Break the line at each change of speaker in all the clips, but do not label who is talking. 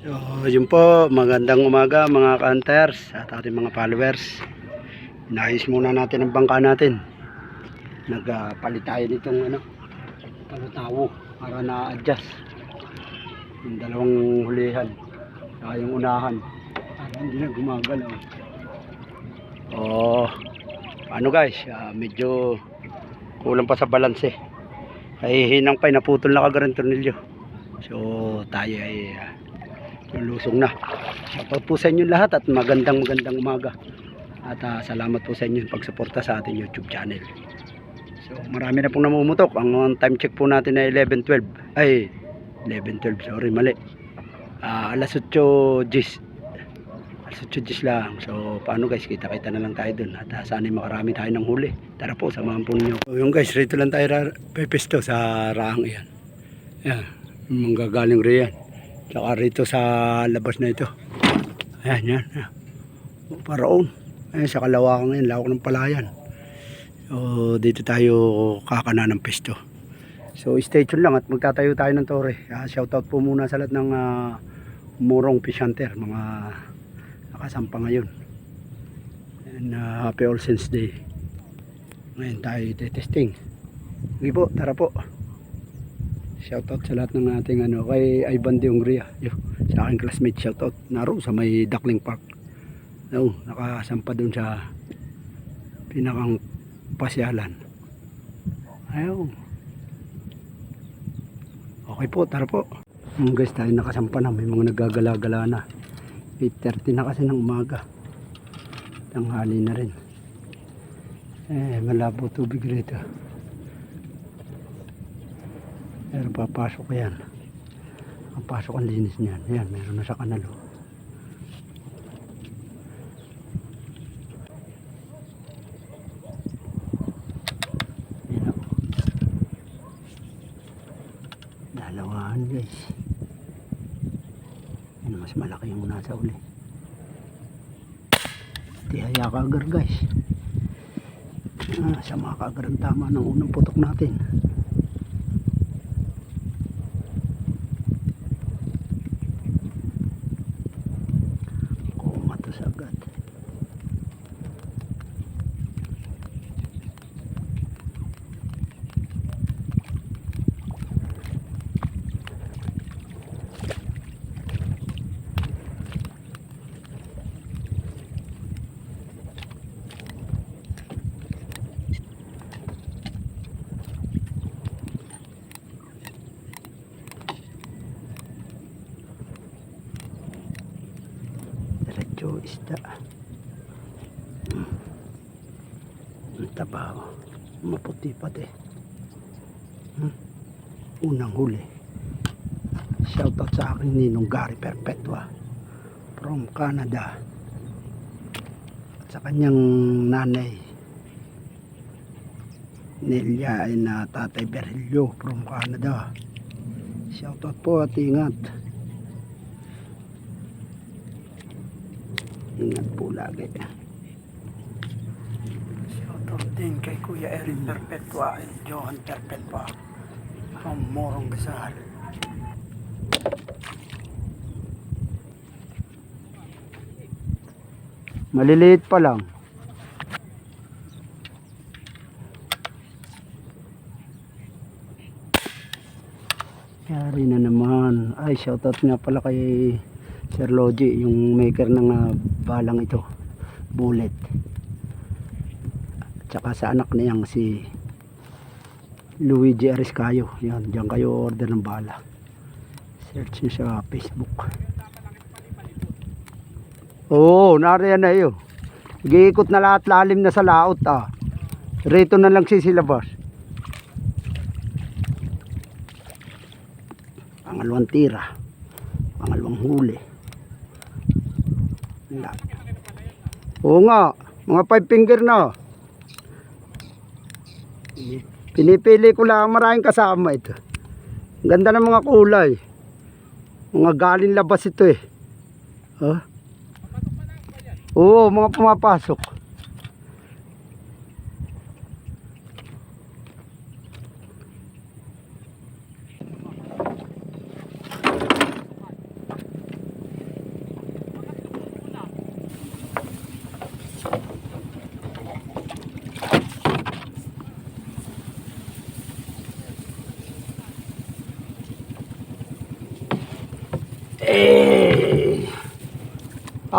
So, yun po, magandang umaga mga ka-hunters at ating mga followers. Inayos muna natin ang bangka natin. Nagpalit tayo nitong ano, talutawo para na-adjust. Yung dalawang hulihan. Yung unahan. Para hindi na gumagalaw. Oh, ano guys, ah, medyo kulang pa sa balanse. Ay hinang pa, naputol na kagaran tornilyo. So, tayo ay ah, Lulusong na. Shoutout po sa inyo lahat at magandang magandang umaga. At ah, salamat po sa inyo pagsuporta sa ating YouTube channel. So marami na pong namumutok. Ang time check po natin ay 11.12. Ay, 11.12. Sorry, mali. Ah, alas 8.10. Alas 8.10 lang. So paano guys, kita-kita na lang tayo dun. At uh, sana'y makarami tayo ng huli. Tara po, samahan po ninyo. So yung guys, rito lang tayo pepesto sa raang. Yan, yung manggagaling riyan. Tsaka rito sa labas na ito. Ayan, yan. yan. Paraon. Ayan, sa kalawakan ngayon, lawak ng palayan. So, dito tayo kakana ng pesto. So, stay tuned lang at magtatayo tayo ng tore. Ah, shoutout po muna sa lahat ng ah, Murong Fish mga nakasampa ngayon. And ah, happy All Saints Day. Ngayon tayo testing. Sige po, tara po. Shoutout sa lahat ng ating ano, kay Ivan de Hungria. Yo, sa aking classmate, shoutout. Naro sa may Duckling Park. No, nakasampa doon sa pinakang pasyalan. Ayaw. Okay po, tara po. Mga guys, tayo nakasampa na. May mga nagagala-gala na. 8.30 na kasi ng umaga. Tanghali na rin. Eh, malabo tubig rito. Pero papasok yan. Papasok ang linis niyan. Yan, meron na sa kanalo. Yan o. Dalawahan guys. Yan, mas malaki yung nasa uli. Tihaya ka agar guys. Ah, sama ka agar ang tama ng unang putok natin. Kumatos agad ang tabaw maputi pati hmm. unang huli. Shoutout sa akin ninong Gary Perpetua from Canada. At sa kanyang nanay Nelia ay na tatay Berhelio from Canada. Shoutout po at ingat. Ingat po lagi. Din kay Kuya Erin Perpetua at Johan Perpetua from Morong Gasal. Maliliit pa lang. Yari na naman. Ay, shoutout nga pala kay Sir Logi, yung maker ng ah, balang ito. Bullet. Tsaka sa anak niyang si Luigi Ariscayo. Yan, diyan kayo order ng bala. Search niyo sa Facebook. Oo, nariyan na yun. Giikot na lahat lalim na sa laot ah. Rito na lang sisilabas. Pangalawang tira. Pangalawang huli. Wala. Oo nga, mga five finger na. Pinipili ko lang maraming kasama ito. Ganda ng mga kulay. Mga galing labas ito eh. Huh? Oo, mga pumapasok.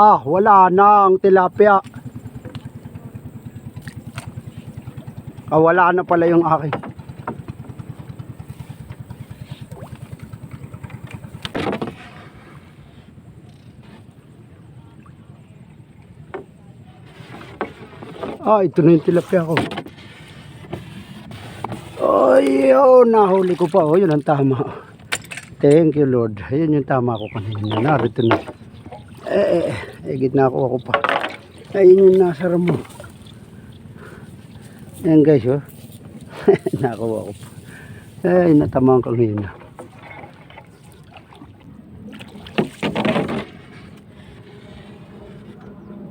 Ah, wala na ang tilapia. Ah, wala na pala yung akin. Ah, ito na yung tilapia ko. Ay, oh, nahuli ko pa. Oh, yun ang tama. Thank you, Lord. Ayun yung tama ko kanina. Narito na. Eh, eh, eh, gitna ako ako pa. Ayun yung nasa mo. Ayan guys, oh. Nakuha ko pa. Ay, natamaan ko ngayon.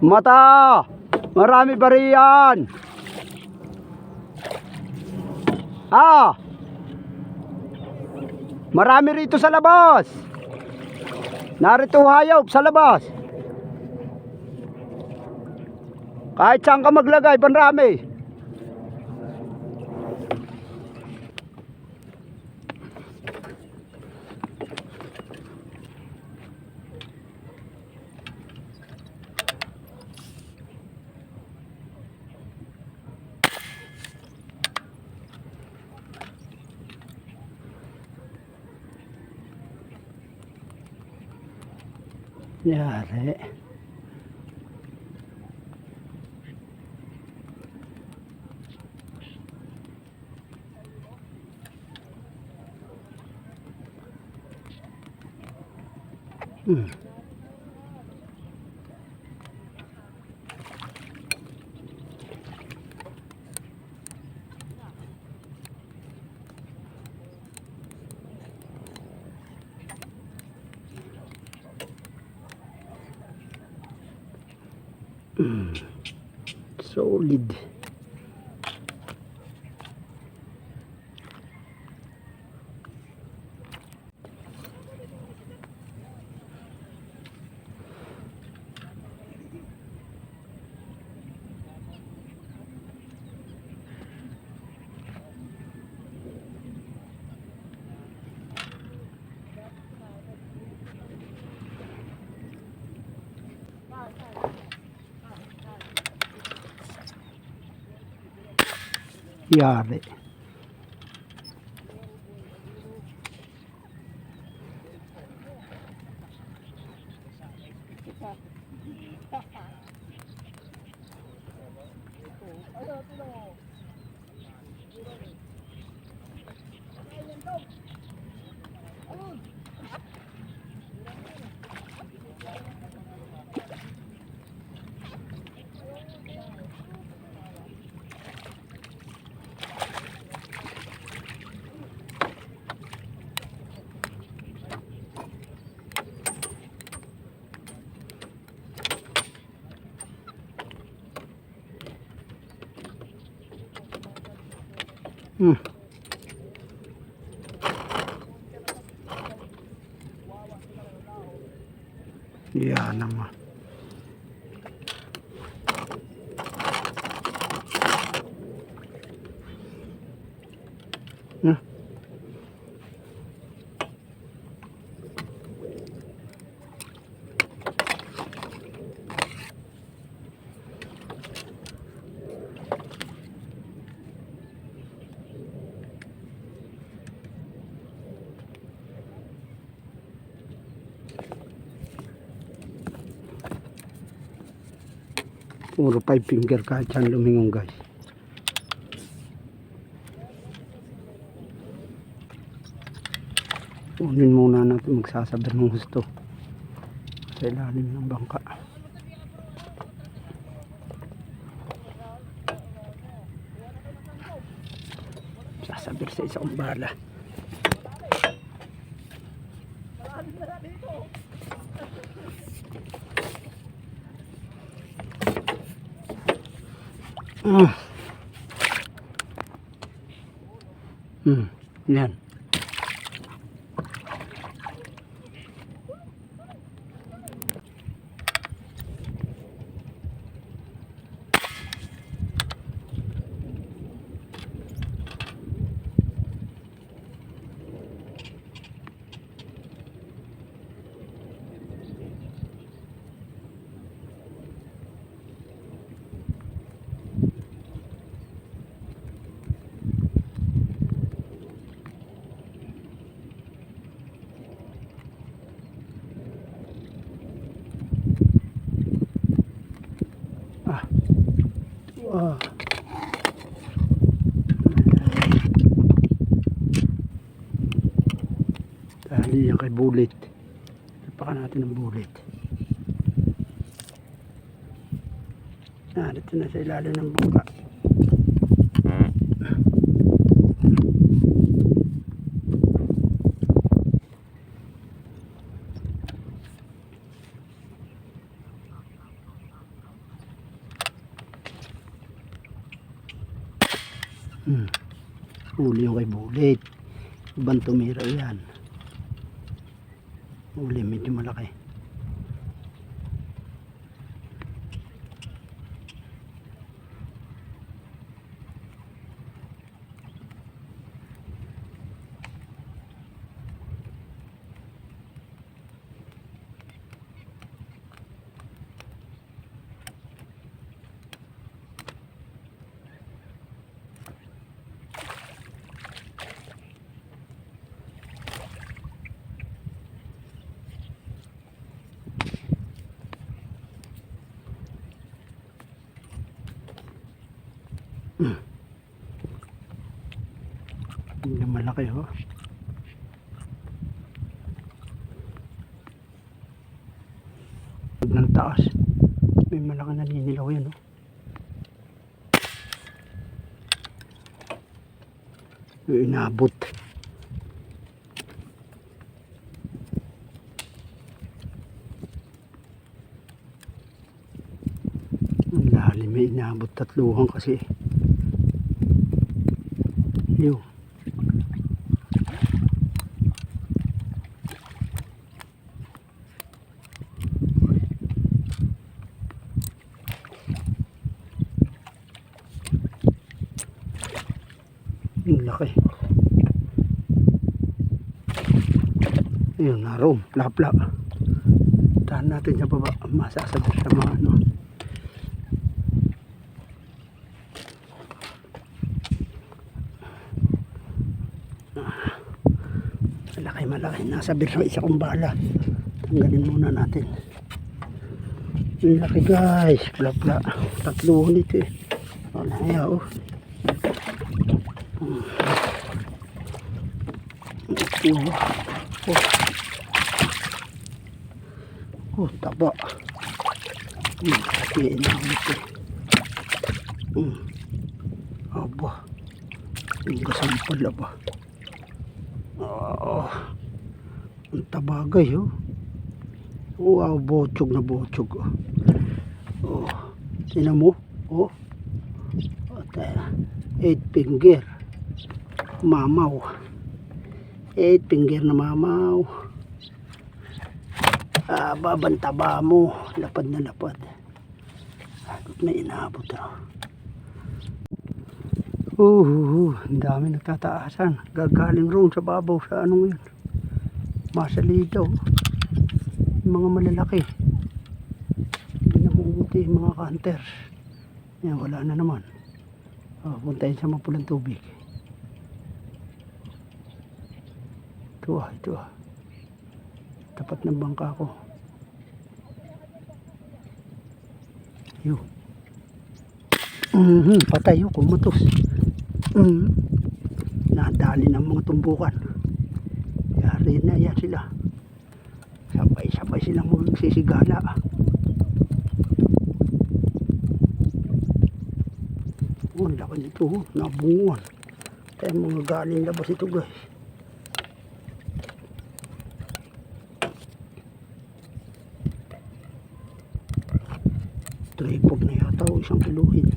Mata! Marami ba riyan? Ah! Marami rito sa labas. Narito hayop sa labas. Kahit saan ka maglagay, panrami. Yari. Hmm. Hmm. Yari. Hmm. Yan naman. Puro five finger kahit saan lumingon guys. Kunin muna natin magsasabi ng gusto. Sa ilalim ng bangka. Sasabir sa isang bala. Mm. Hmm, yan. Ah. Dali yan kay Bullet. Tapakan natin ng Bullet. Narito na sa ilalim ng bangka. Huli yung kay Bullet. Ibang tumira yan. Huli, medyo malaki. Hindi malaki oh. Pag ng taas, may malaki naninilaw yan oh. Yung inabot. Ang lalim may inabot tatluhan kasi. Ang laki. Ayun, naroon. Lapla. Tahan natin sa baba. Masasagot sa mga ano. Malaki, malaki. Nasa biro isa kong bala. Tanggalin muna natin. Ang laki guys. Lapla. Tatlo nito eh. Wala ya oh. Oh. Taba. Hmm, kaya inamit eh. Hmm. Aba. Ang gasang pala ba? Oh. Ang tabagay oh. Wow, botsog na botsog oh. Oh. Sino mo? Oh. Oh, tayo. Eight finger. Mamaw. Eight finger na mamaw. Ah, babantaba mo. Lapad na lapad. Agad na inabot ah. Uh, ang dami nagtataasan. Gagaling roon sa babaw sa anong yun. Masalidaw. Yung mga malalaki. Hindi na mumuti yung mga hunters. Yan, wala na naman. Oh, puntayin sa mapulang tubig. Ito ah, ito ah. Tapat ng bangka ko. Yo. Mhm, patay yun, kumatos. Mhm. Nadali ng mga tumbukan. Yari na yan sila. Sabay-sabay silang magsisigala. Oh, ang laki nito, oh. nabunguan. Tayo mga galing labas ito guys. Tripod na yata o isang kiluhin.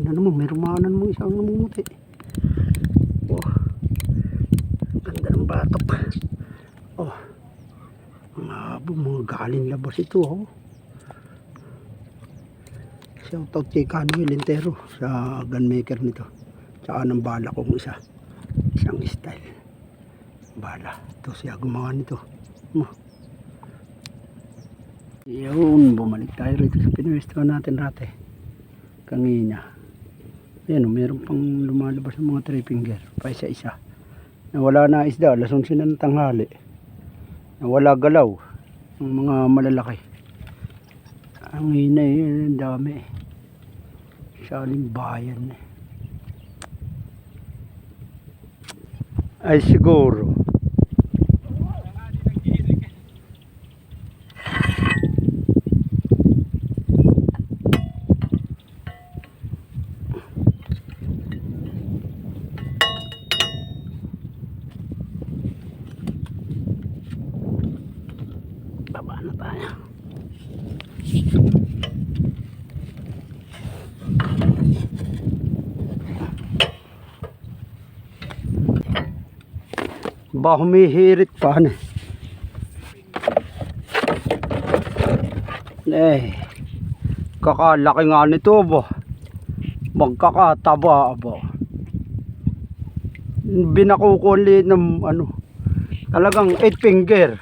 Na naman, may rumanan mo isang namumuti. Oh, ganda ng batok. Oh, mga habo, mga galing labas ito. Oh. Shoutout kay Canoel Entero sa gunmaker nito. Tsaka ng bala kong isa. Isang style. Bala. Ito siya gumawa nito. Oh. Yun, bumalik tayo rito sa pinwesto natin rate. Kanina. Ayan o, meron pang lumalabas ng mga three finger. Pa isa-isa. Nawala na isda, alas 11 na ng tanghali. Nawala galaw. Ang mga malalaki. Ang hina yun, ang dami. Saling bayan eh. Ay siguro. Baba na tayo. Ba humihirit pa ano. Eh. Kakalaki nga nito ba. Magkakataba ba. Binakukuli ng ano. Talagang 8 finger.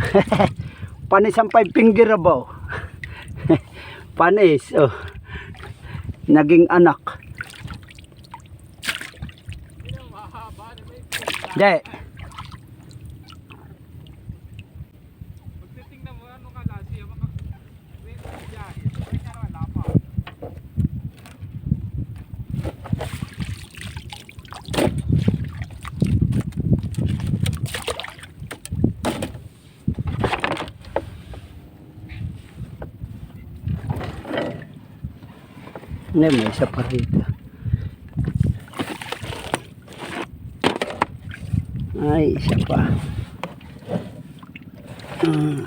Panis ang 5 finger ba. Panis. Oh. Naging anak. Hindi.
Pagtitingnan mo ano ka lasi, mga wait, biyahe. Kaya naman lapa.
Hindi, may isa pa rito. Ay, isa pa. Ah. Hmm.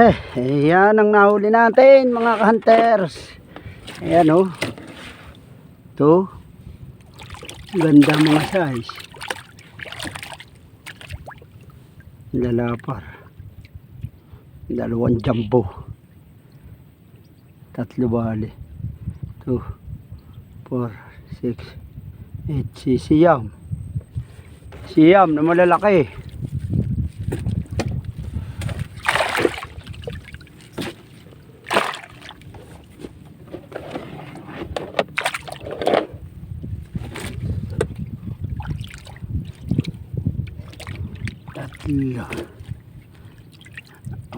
Eh, yan ang nahuli natin mga hunters. Ayan oh. Ito. Ganda mga size. Lalapar. Dalawang jumbo. Tatlo bali. 2, 4, 6, 8. Si Siyam. Siyam na malalaki. Tatlo.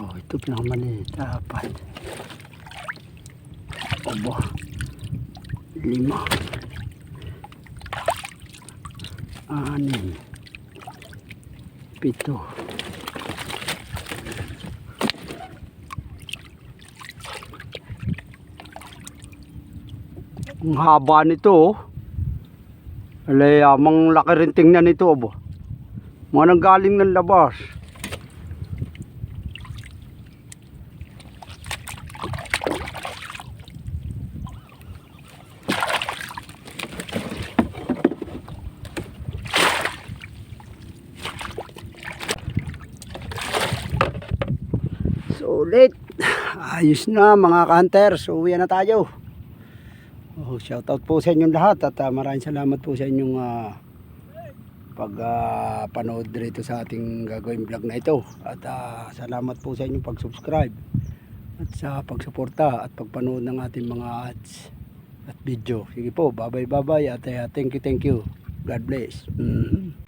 Oh, ito pinakamaliit. Apat. Obo. Lima. Anim. Pito. Ang haba nito oh. Alay, amang laki rin tingnan nito oh. Mga nanggaling ng labas. Ayos na mga ka-hunters. Uwi na tayo. Oh, shout out po sa inyong lahat at ah, maraming salamat po sa inyong ah, pag panood dito sa ating gagawin vlog na ito at ah, salamat po sa inyong pag-subscribe at sa pagsuporta at pagpanood ng ating mga ads at video sige po bye bye bye bye at ah, thank you thank you God bless Mhm.